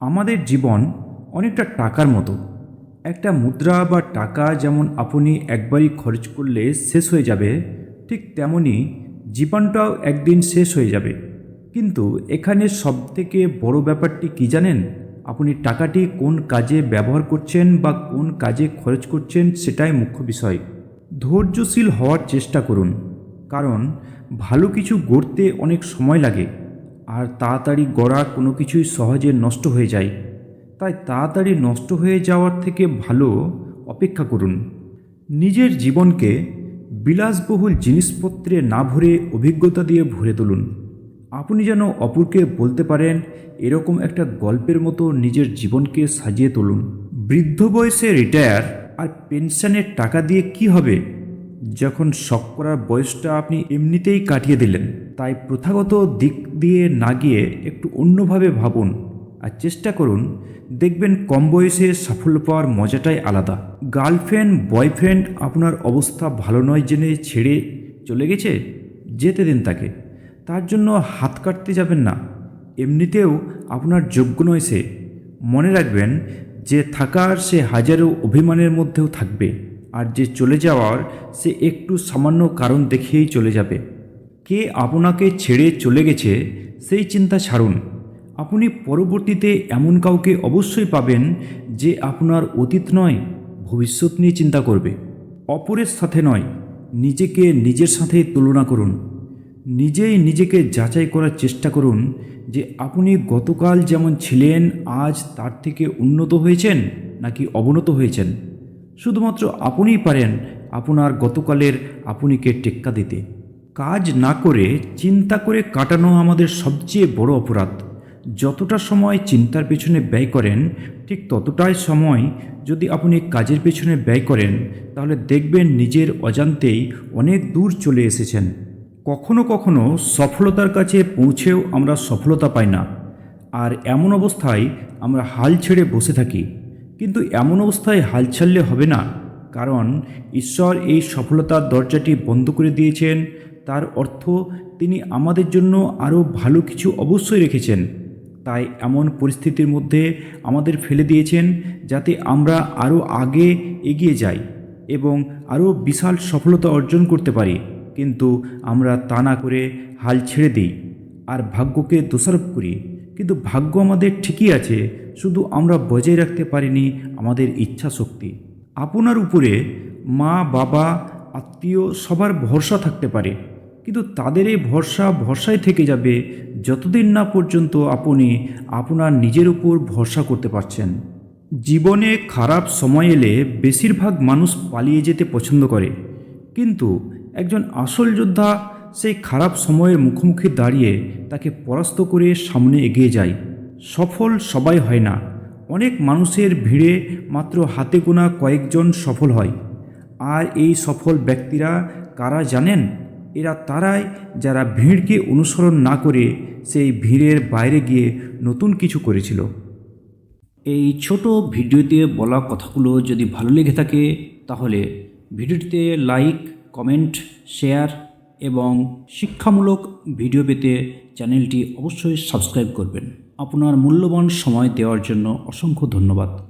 আমাদের জীবন অনেকটা টাকার মতো। একটা মুদ্রা বা টাকা যেমন আপনি একবারই খরচ করলে শেষ হয়ে যাবে, ঠিক তেমনি জীবনটাও একদিন শেষ হয়ে যাবে। কিন্তু এখানে সবথেকে বড় ব্যাপারটি কি জানেন? আপনি টাকাটি কোন কাজে ব্যবহার করছেন বা কোন কাজে খরচ করছেন সেটাই মুখ্য বিষয়। ধৈর্যশীল হওয়ার চেষ্টা করুন। কারণ ভালো কিছু গড়তে অনেক সময় লাগে। আর তাড়াতাড়ি গড়া কোনো কিছুই সহজে নষ্ট হয়ে যায়। তাই তাড়াতাড়ি নষ্ট হয়ে যাওয়ার থেকে ভালো অপেক্ষা করুন। নিজের জীবনকে বিলাসবহুল জিনিসপত্রে না ভরে অভিজ্ঞতা দিয়ে ভরে তুলুন। আপনি যেন অপরকে বলতে পারেন, এরকম একটা গল্পের মতো নিজের জীবনকে সাজিয়ে তুলুন। বৃদ্ধ বয়সে রিটায়ার আর পেনশনের টাকা দিয়ে কি হবে? যখন শখ করার বয়সটা আপনি এমনিতেই কাটিয়ে দিলেন, তাই প্রথাগত দিক দিয়ে না গিয়ে একটু অন্যভাবে ভাবুন আর চেষ্টা করুন। দেখবেন কম বয়সে সাফল্য পাওয়ার মজাটাই আলাদা। গার্লফ্রেন্ড, বয়ফ্রেন্ড আপনার অবস্থা ভালো নয় জেনে ছেড়ে চলে গেছে, যেতে দিন তাকে। তার জন্য হাত কাটতে যাবেন না। এমনিতেও আপনার যোগ্য নয় সে। মনে রাখবেন যে থাকার সে হাজারো অভিমানের মধ্যেও থাকবে। আর যে চলে যাওয়ার, সে একটু সামান্য কারণ দেখিয়েই চলে যাবে। কে আপনাকে ছেড়ে চলে গেছে, সেই চিন্তা ছাড়ুন। আপনি পরবর্তীতে এমন কাউকে অবশ্যই পাবেন যে আপনার অতীত নয়, ভবিষ্যৎ নিয়ে চিন্তা করবে। অপরের সাথে নয়, নিজেকে নিজের সাথে তুলনা করুন। নিজেই নিজেকে যাচাই করার চেষ্টা করুন যে আপনি গতকাল যেমন ছিলেন, আজ তার থেকে উন্নত হয়েছেন নাকি অবনত হয়েছেন। শুধুমাত্র আপনিই পারেন আপনার গতকালের আপনিকে টেক্কা দিতে। কাজ না করে চিন্তা করে কাটানো আমাদের সবচেয়ে বড় অপরাধ। যতটা সময় চিন্তার পেছনে ব্যয় করেন, ঠিক ততটাই সময় যদি আপনি কাজের পেছনে ব্যয় করেন, তাহলে দেখবেন নিজের অজান্তেই অনেক দূর চলে এসেছেন। কখনো কখনো সফলতার কাছে পৌঁছেও আমরা সফলতা পাই না। আর এমন অবস্থায় আমরা হাল ছেড়ে বসে থাকি। কিন্তু এমন অবস্থায় হাল ছাড়লে হবে না, কারণ ঈশ্বর এই সফলতার দরজাটি বন্ধ করে দিয়েছেন। তার অর্থ তিনি আমাদের জন্য আরও ভালো কিছু অবশ্যই রেখেছেন। তাই এমন পরিস্থিতির মধ্যে আমাদের ফেলে দিয়েছেন যাতে আমরা আরও আগে এগিয়ে যাই এবং আরও বিশাল সফলতা অর্জন করতে পারি। কিন্তু আমরা তা না করে হাল ছেড়ে দিই। আর ভাগ্যকে দোষারোপ করি। কিন্তু ভাগ্য আমাদের ঠিকই আছে শুধু আমরা বজায় রাখতে পারিনি আমাদের ইচ্ছা শক্তি আপনার উপরে মা, বাবা, আত্মীয় সবার ভরসা থাকতে পারে। কিন্তু তাদের এই ভরসা ভরসায় থেকে যাবে যতদিন না পর্যন্ত আপনি আপনার নিজের উপর ভরসা করতে পারছেন। জীবনে খারাপ সময় এলে বেশিরভাগ মানুষ পালিয়ে যেতে পছন্দ করে। কিন্তু একজন আসল যোদ্ধা সেই খারাপ সময়ের মুখোমুখি দাঁড়িয়ে তাকে পরাস্ত করে সামনে এগিয়ে যায়। সফল সবাই হয় না। অনেক মানুষের ভিড়ে মাত্র হাতে গোনা কয়েকজন সফল হয়। আর এই সফল ব্যক্তিরা কারা জানেন? এরা তারাই যারা ভিড়কে অনুসরণ না করে সেই ভিড়ের বাইরে গিয়ে নতুন কিছু করেছিল। এই ছোট ভিডিওতে বলা কথাগুলো যদি ভালো লেগে থাকে, তাহলে ভিডিওটিতে লাইক, কমেন্ট, শেয়ার এবং শিক্ষামূলক ভিডিও পেতে চ্যানেলটি অবশ্যই সাবস্ক্রাইব করবেন। আপনার মূল্যবান সময় দেওয়ার জন্য অসংখ্য ধন্যবাদ।